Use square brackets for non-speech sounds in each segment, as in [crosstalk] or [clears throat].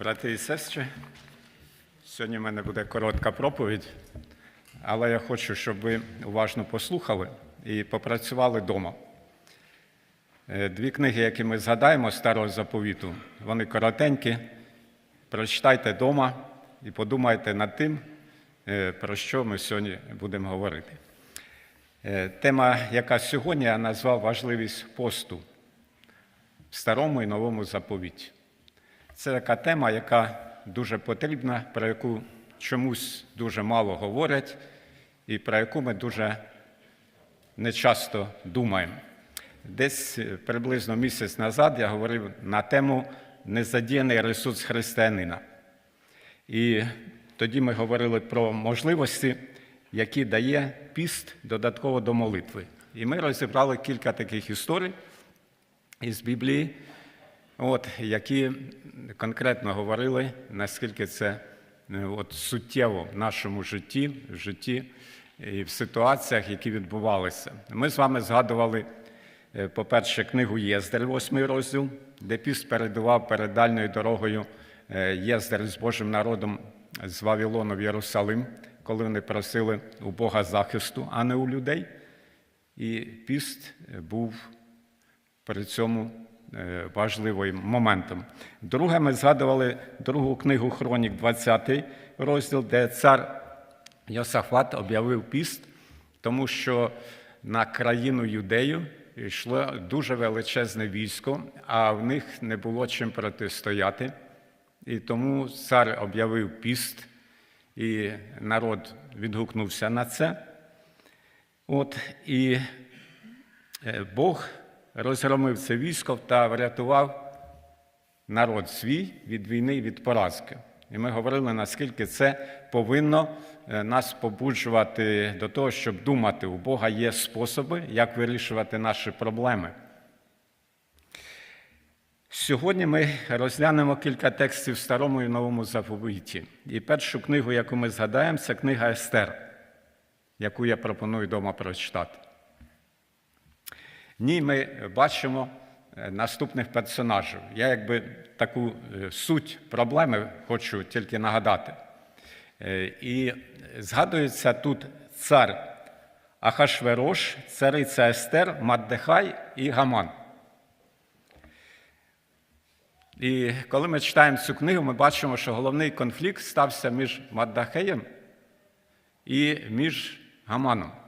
Брати і сестри, сьогодні в мене буде коротка проповідь, але я хочу, щоб ви уважно послухали і попрацювали вдома. Е, Дві книги, які ми згадаємо старого заповіту, вони коротенькі. Прочитайте вдома і подумайте над тим, е, про що ми сьогодні будемо говорити. Е, Тема, яка сьогодні я назвав важливість посту в старому і новому заповіті. Це така тема, яка дуже потрібна, про яку чомусь дуже мало говорять, і про яку ми дуже нечасто думаємо. Десь е, приблизно місяць назад я говорив на тему незадіяний ресурс християнина. І тоді ми говорили про можливості, які дає піст додатково до молитви. І ми розібрали кілька таких історій із Біблії, от, які конкретно говорили, наскільки це е, от, суттєво в нашому житті, в житті і в ситуаціях, які відбувалися. Ми з вами згадували, е, по-перше, книгу Єздель, восьмий розділ, де піст передував перед дальною дорогою е, Єздель з Божим народом з Вавилону в Єрусалим, коли вони просили у Бога захисту, а не у людей. І піст був при цьому важливим моментом. Друге, ми згадували другу книгу Хронік, 20 розділ, де цар Йосафат об'явив піст, тому що на країну юдею йшло дуже величезне військо, а в них не було чим протистояти. І тому цар об'явив піст, і народ відгукнувся на це. От, і е, Бог розгромив це військо та врятував народ свій від війни і від поразки. І ми говорили, наскільки це повинно е, нас побуджувати до того, щоб думати, у Бога є способи, як вирішувати наші проблеми. Сьогодні ми розглянемо кілька текстів в старому і новому заповіті. І першу книгу, яку ми згадаємо, це книга Естер, яку я пропоную вдома прочитати. Ній ми бачимо е, наступних персонажів. Я якби таку е, суть проблеми хочу тільки нагадати. Е, І згадується тут цар Ахашверош, цариця Естер, Маддехай і Гаман. І коли ми читаємо цю книгу, ми бачимо, що головний конфлікт стався між Маддахеєм і між Гаманом.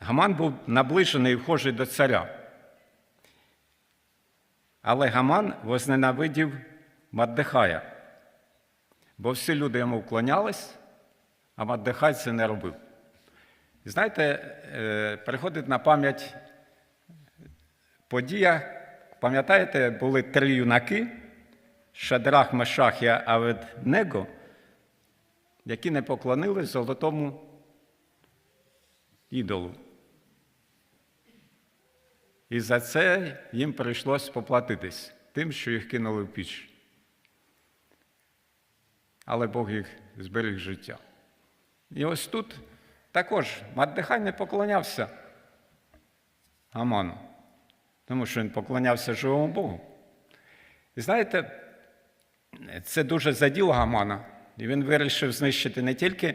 Гаман був наближений і вхожий до царя. Але Гаман возненавидів Маддехая, бо всі люди йому вклонялись, а Маддехай це не робив. Знаєте, е, приходить на пам'ять подія, пам'ятаєте, були три юнаки Шадрах, Мешах і Аведнего, які не поклонили золотому ідолу. І за це їм прийшлось поплатитись тим, що їх кинули в піч. Але Бог їх зберіг життя. І ось тут також Маддехай не поклонявся Аману, тому що він поклонявся живому Богу. І знаєте, це дуже заділо Гамана, і він вирішив знищити не тільки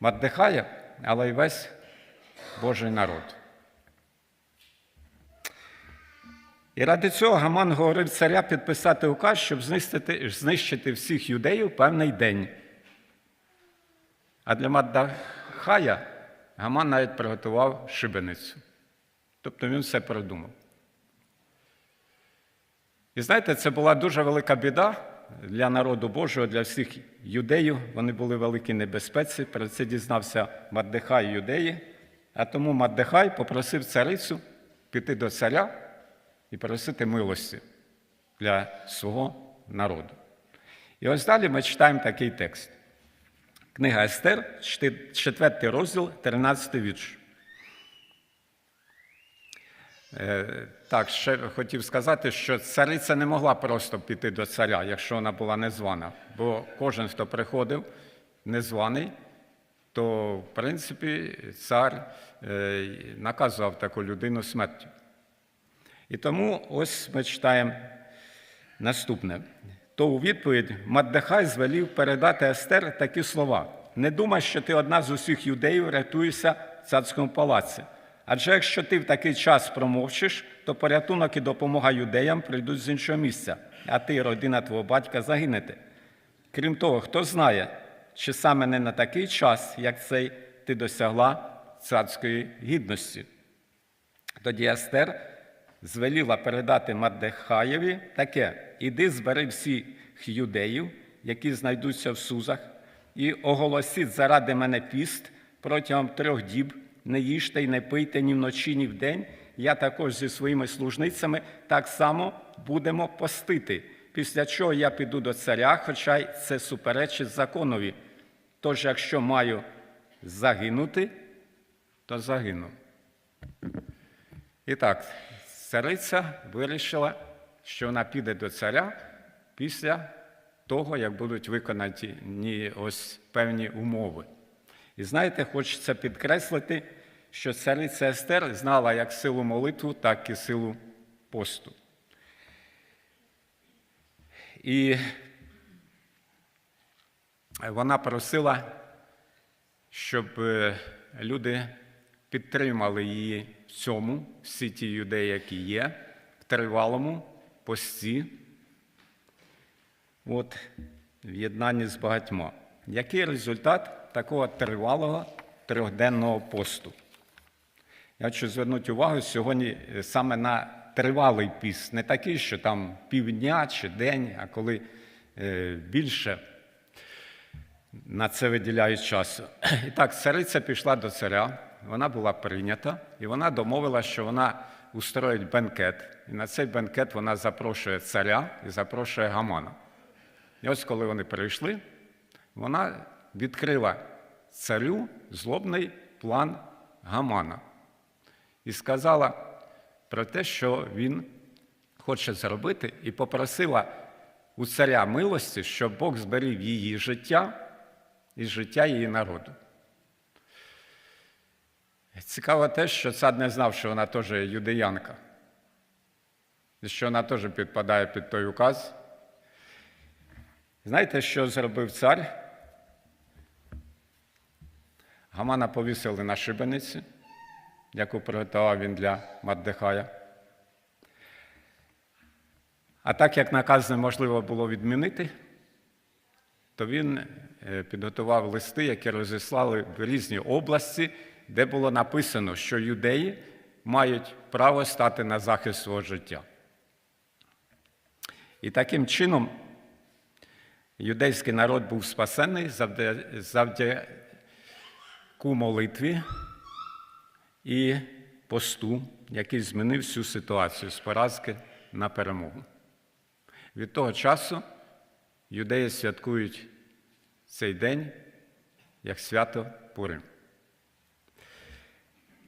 Маддехая, але й весь Божий народ. І ради цього Гаман говорив царя підписати указ, щоб знищити, знищити всіх юдеїв певний день. А для Маддахая Гаман навіть приготував шибеницю. Тобто він все продумав. І знаєте, це була дуже велика біда для народу Божого, для всіх юдеїв. Вони були в великій небезпеці. Про це дізнався Маддехай юдеї. А тому Маддехай попросив царицю піти до царя і просити милості для свого народу. І ось далі ми читаємо такий текст. Книга Естер, 4 розділ, 13 вірш. Е, Так, ще хотів сказати, що цариця не могла просто піти до царя, якщо вона була незвана. Бо кожен, хто приходив незваний, то, в принципі, цар е, наказував таку людину смертю. І тому ось ми читаємо Наступне. То у відповідь Маддехай звелів передати Естер такі слова: Не думай, що ти одна з усіх юдеїв рятуєшся в царському палаці. Адже якщо ти в такий час промовчиш, то порятунок і допомога юдеям прийдуть з іншого місця, а ти родина твого батька загинете. Крім того, хто знає, чи саме не на такий час, як цей, ти досягла царської гідності. Тоді Естер звеліла передати Мардехаєві таке: іди збери всіх юдеїв, які знайдуться в Сузах, і оголосіть заради мене піст протягом трьох діб, не їжте й не пийте ні вночі, ні вдень. Я також зі своїми служницями так само будемо постити. Після чого я піду до царя, хоча й це суперечить законові. Тож, якщо маю загинути, то загину. І так, цариця вирішила, що вона піде до царя після того, як будуть виконані ось певні умови. І знаєте, хочеться підкреслити, що цариця Естер знала як силу молитву, так і силу посту. І вона просила, щоб е, люди підтримали її в цьому, всі ті юдеї, які є, в тривалому пості, от, в єднанні з багатьма. Який результат такого тривалого трьохденного посту? Я хочу звернути увагу сьогодні е, саме на тривалий піст, не такий, що там півдня чи день, а коли е, більше на це виділяють часу. [clears throat] І так, цариця пішла до царя, вона була прийнята, і вона домовила, що вона устроїть бенкет. І на цей бенкет вона запрошує царя і запрошує Гамана. І ось коли вони прийшли, вона відкрила царю злобний план Гамана і сказала про те, що він хоче зробити, і попросила у царя милості, щоб Бог зберіг її життя і життя її народу. Цікаво те, що цар не знав, що вона теж юдеянка, і що вона теж підпадає під той указ. Знаєте, що зробив цар? Гамана повісили на шибениці, яку приготував він для Мардехая. А так як наказ неможливо було відмінити, то він е, підготував листи, які розіслали в різні області, де було написано, що юдеї мають право стати на захист свого життя. І таким чином юдейський народ був спасений завдяки молитві і посту, який змінив всю ситуацію з поразки на перемогу. Від того часу юдеї святкують цей день як свято Пурим.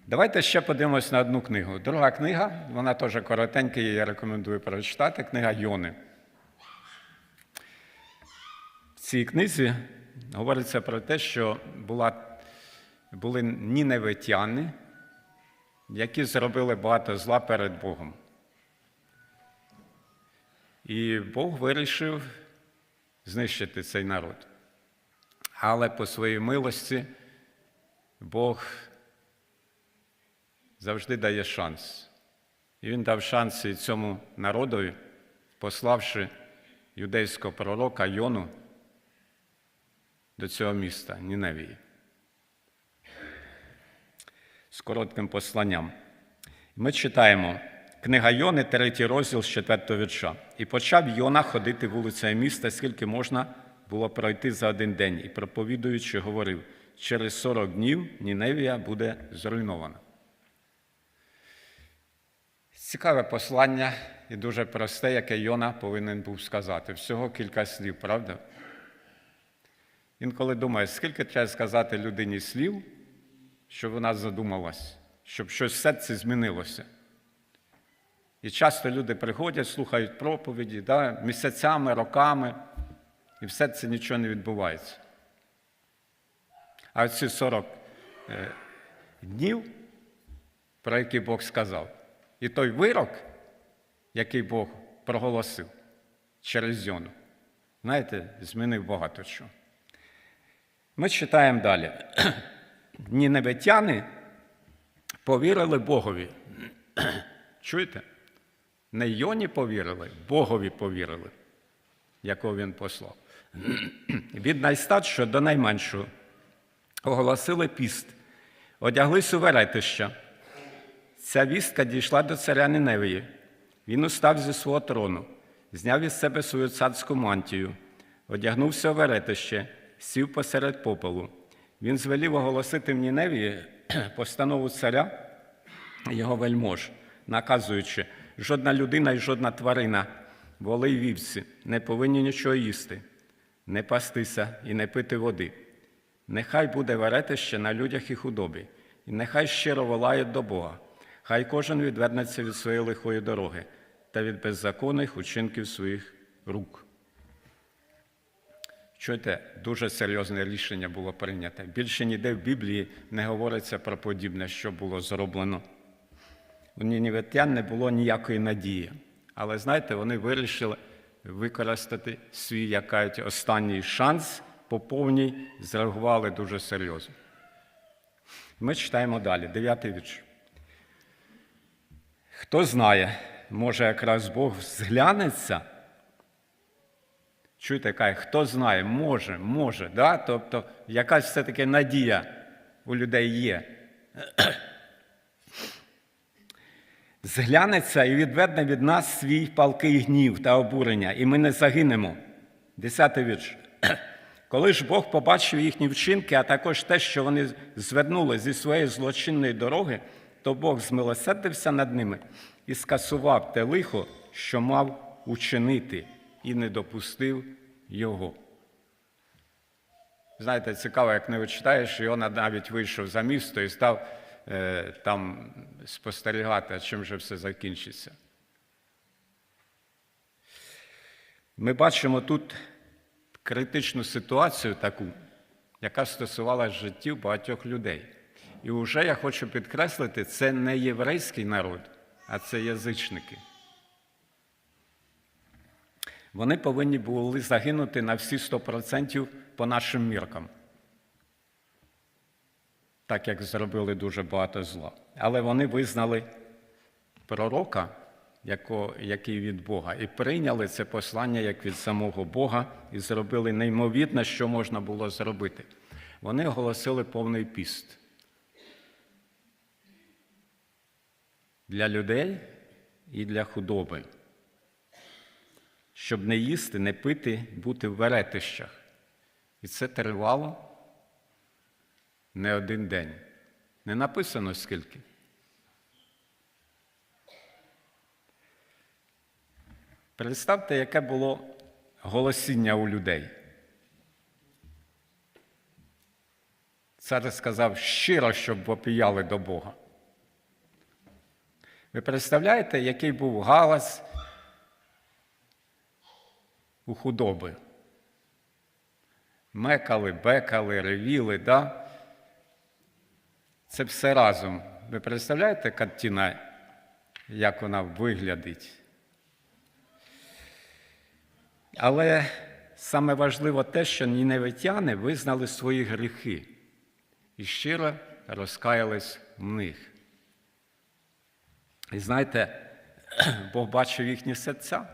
Давайте ще подивимось на одну книгу. Друга книга, вона теж коротенька, я рекомендую прочитати, книга Йони. В цій книзі говориться про те, що була, були ніневитяни, які зробили багато зла перед Богом. І Бог вирішив знищити цей народ. Але по своїй милості Бог завжди дає шанс. І він дав шанс і цьому народові, пославши юдейського пророка Йону до цього міста Ніневії з коротким посланням. Ми читаємо книга Йони, третій розділ з четвертого вірша. І почав Йона ходити вулицями міста, скільки можна було пройти за один день, і проповідуючи, говорив: через 40 днів Ніневія буде зруйнована. Цікаве послання і дуже просте, яке Йона повинен був сказати. Всього кілька слів, правда? Інколи думає, скільки треба сказати людині слів, щоб вона задумалась, щоб щось в серці змінилося. І часто люди приходять, слухають проповіді да, місяцями, роками, і в серці нічого не відбувається. А ці 40 е, днів, про які Бог сказав, і той вирок, який Бог проголосив, через Йону. Знаєте, змінив багато чого. Ми читаємо далі. [clears throat] Ніневитяни повірили Богові. [clears throat] Чуєте? Не Йоні повірили, Богові повірили, якого він послав. [clears throat] Від найстаршого до найменшого оголосили піст, одяглись у веретища. Ця вістка дійшла до царя Ниневії. Він устав зі свого трону, зняв із себе свою царську мантію, одягнувся у веретище, сів посеред попелу. Він звелів оголосити в Ніневії [clears throat] постанову царя його вельмож, наказуючи, жодна людина і жодна тварина, воли й вівці, не повинні нічого їсти, не пастися і не пити води. Нехай буде веретище на людях і худобі, і нехай щиро волають до Бога. Хай кожен відвернеться від своєї лихої дороги та від беззаконних учинків своїх рук. Чуєте, дуже серйозне рішення було прийнято. Більше ніде в Біблії не говориться про подібне, що було зроблено. У нінівитян не було ніякої надії. Але знаєте, вони вирішили використати свій як кажуть, останній шанс по повній, зреагували дуже серйозно. Ми читаємо далі, дев'ятий вірш. Хто знає, може, якраз Бог зглянеться. Чуєте, каже, хто знає, може, може. Да? Тобто якась все-таки надія у людей є. Зглянеться і відверне від нас свій палкий гнів та обурення, і ми не загинемо. Десятий вірш. Коли ж Бог побачив їхні вчинки, а також те, що вони звернули зі своєї злочинної дороги, то Бог змилосердився над ними і скасував те лихо, що мав учинити, і не допустив його. Знаєте, цікаво, як не вичитаєш, Іона навіть вийшов за місто і став е, там спостерігати, а чим же все закінчиться. Ми бачимо тут критичну ситуацію таку, яка стосувалася життів багатьох людей. І вже я хочу підкреслити, це не єврейський народ, а це язичники. Вони повинні були загинути на всі 100% по нашим міркам, так як зробили дуже багато зла. Але вони визнали пророка, який від Бога, і прийняли це послання як від самого Бога, і зробили неймовірне, що можна було зробити. Вони оголосили повний піст. Для людей і для худоби щоб не їсти, не пити, бути в веретищах. І це тривало не один день. Не написано скільки. Представте, яке було голосіння у людей. Цар сказав щиро, щоб попіяли до Бога. Ви представляєте, який був галас у худоби. Мекали, бекали, ревіли, да? Це все разом. Ви представляєте картина, як вона виглядить? Але саме важливо те, що ніневитяни визнали свої гріхи і щиро розкаялись в них. І знаєте, [clears throat] Бог бачив їхні серця.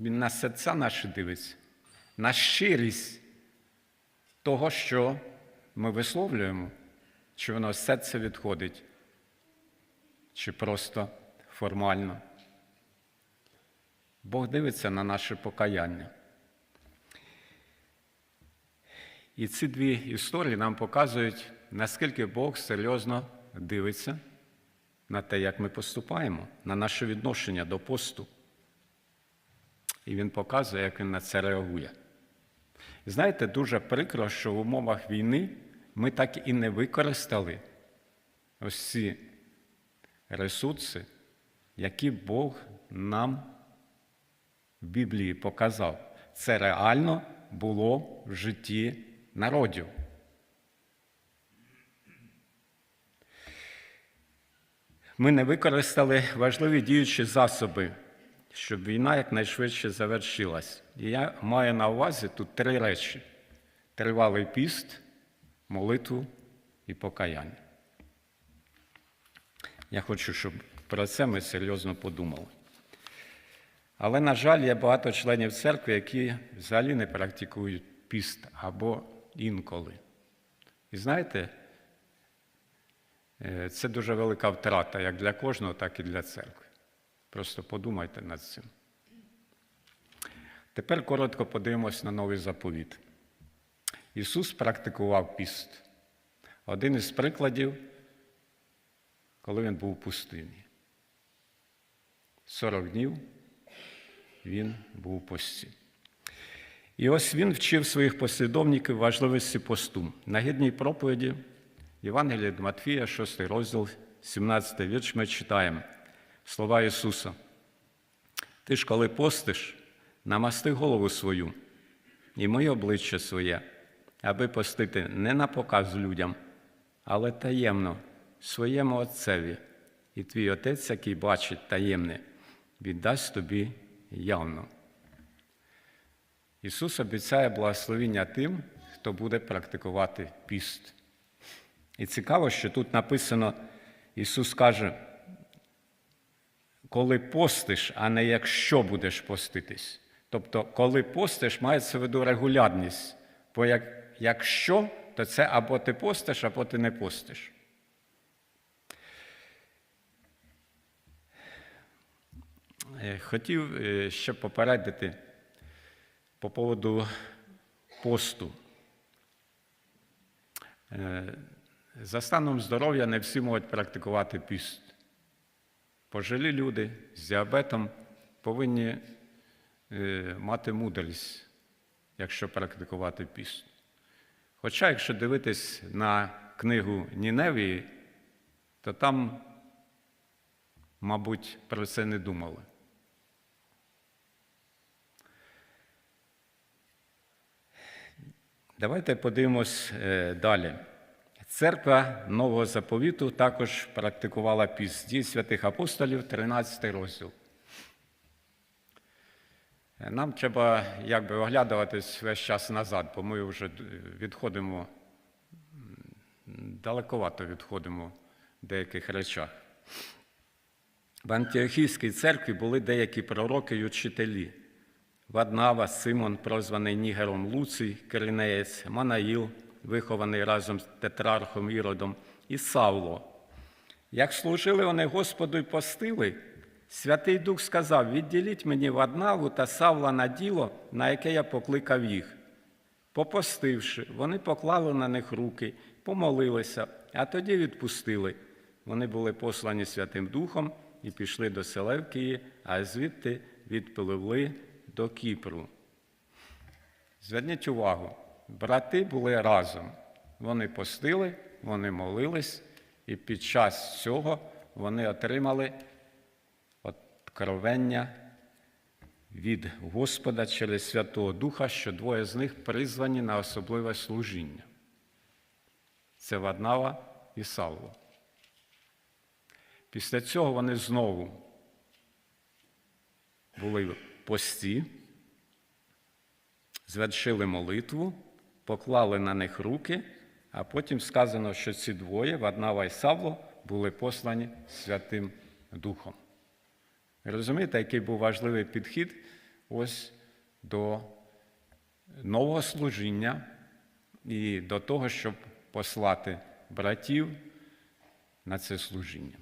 Він на серця наші дивиться, на щирість того, що ми висловлюємо, чи воно з серця відходить, чи просто формально. Бог дивиться на наше покаяння. І ці дві історії нам показують, наскільки Бог серйозно дивиться на те, як ми поступаємо, на наше відношення до посту. І він показує, як він на це реагує. Знаєте, дуже прикро, що в умовах війни ми так і не використали ось ці ресурси, які Бог нам в Біблії показав. Це реально було в житті народів. Ми не використали важливі діючі засоби щоб війна якнайшвидше завершилась. І я маю на увазі тут три речі: тривалий піст, молитву і покаяння. Я хочу, щоб про це ми серйозно подумали. Але, на жаль, є багато членів церкви, які взагалі не практикують піст або інколи. І знаєте, це дуже велика втрата як для кожного, так і для церкви. Просто подумайте над цим. Тепер коротко подивимось на новий заповіт. Ісус практикував піст. Один із прикладів, коли він був у пустині. 40 днів він був у пості. І ось він вчив своїх послідовників важливості посту. На гідній проповіді Євангелія від Матфія, 6 розділ, 17 вірш, ми читаємо слова Ісуса. Ти ж, коли постиш, намасти голову свою і моє обличчя своє, аби постити не на показ людям, але таємно своєму Отцеві, і твій Отець, який бачить таємне, віддасть тобі явно. Ісус обіцяє благословіння тим, хто буде практикувати піст. І цікаво, що тут написано, Ісус каже, коли постиш, а не якщо будеш поститись. Тобто, коли постиш, мається в виду регулярність. Бо як, якщо, то це або ти постиш, або ти не постиш. Е, Хотів е, ще попередити по поводу посту. За станом здоров'я не всі можуть практикувати піст. Пожилі люди з діабетом повинні е, мати мудрість, якщо практикувати піст. Хоча, якщо дивитись на книгу Ніневії, то там, мабуть, про це не думали. Давайте подивимось е, далі. Церква Нового Заповіту також практикувала піст дій святих апостолів, 13 розділ. Нам треба якби оглядуватись весь час назад, бо ми вже відходимо, далековато відходимо в деяких речах. В Антіохійській церкві були деякі пророки й учителі. Ваднава, Симон, прозваний Нігером Луцій, Киринеєць, Манаїл, вихований разом з тетрархом Іродом, і Савло. Як служили вони Господу й постили, Святий Дух сказав: відділіть мені Ваднаву та Савла на діло, на яке я покликав їх. Попостивши, вони поклали на них руки, помолилися, а тоді відпустили. Вони були послані Святим Духом і пішли до Селевкії, а звідти відпливли до Кіпру. Зверніть увагу, брати були разом. Вони постили, вони молились, і під час цього вони отримали откровення від Господа через Святого Духа, що двоє з них призвані на особливе служіння. Це Ваднава і Савло. Після цього вони знову були в пості, звершили молитву, поклали на них руки, а потім сказано, що ці двоє, Ваднава і Савло, були послані Святим Духом. Розумієте, який був важливий підхід ось до нового служіння і до того, щоб послати братів на це служіння.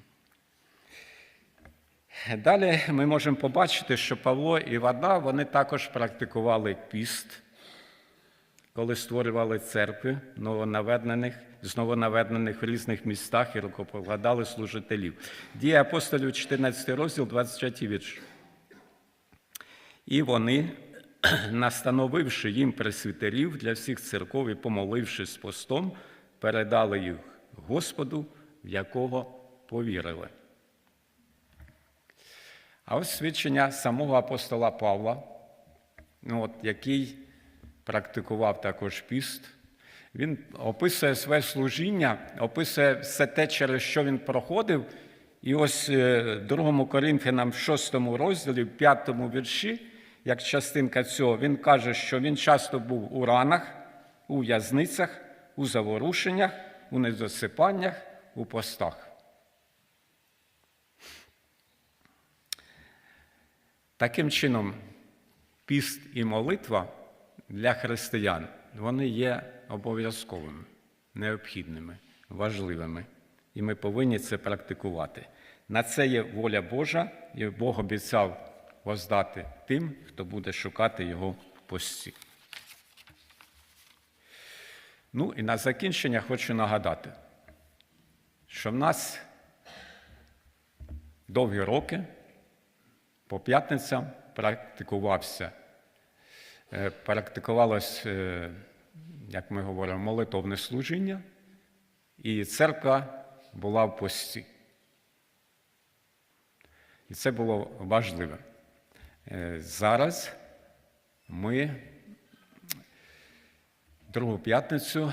Далі ми можемо побачити, що Павло і Вада вони також практикували піст, коли створювали церкви новонаведених, з новонаведених в різних містах і рукопокладали служителів. Дії апостолів, 14 розділ, 23 вірш. І вони, [clears throat] настановивши їм пресвітерів для всіх церков і помолившись постом, передали їх Господу, в якого повірили. А ось свідчення самого апостола Павла, ну, от, який практикував також піст. Він описує своє служіння, описує все те, через що він проходив, І ось е, 2 Коринфянам в 6 розділі, в 5 вірші, як частинка цього, він каже, що він часто був у ранах, у в'язницях, у заворушеннях, у недосипаннях, у постах. Таким чином, піст і молитва для християн вони є обов'язковими, необхідними, важливими. І ми повинні це практикувати. На це є воля Божа, і Бог обіцяв воздати тим, хто буде шукати його в пості. Ну і на закінчення хочу нагадати, що в нас довгі роки по п'ятницям практикувався, практикувалось, е, як ми говоримо, молитовне служіння, і церква була в пості. І це було важливе. Е, Зараз ми другу п'ятницю,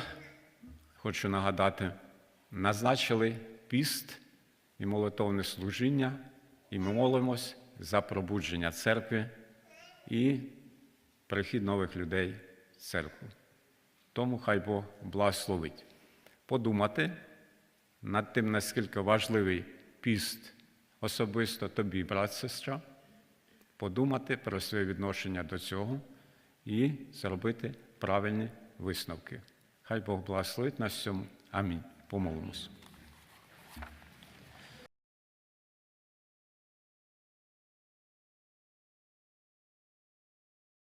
хочу нагадати, назначили піст і молитовне служіння, і ми молимось за пробудження церкви і прихід нових людей в церкву. Тому хай Бог благословить. Подумати над тим, наскільки важливий піст особисто тобі, брат, сестра, подумати про своє відношення до цього і зробити правильні висновки. Хай Бог благословить нас в цьому. Амінь. Помолимось.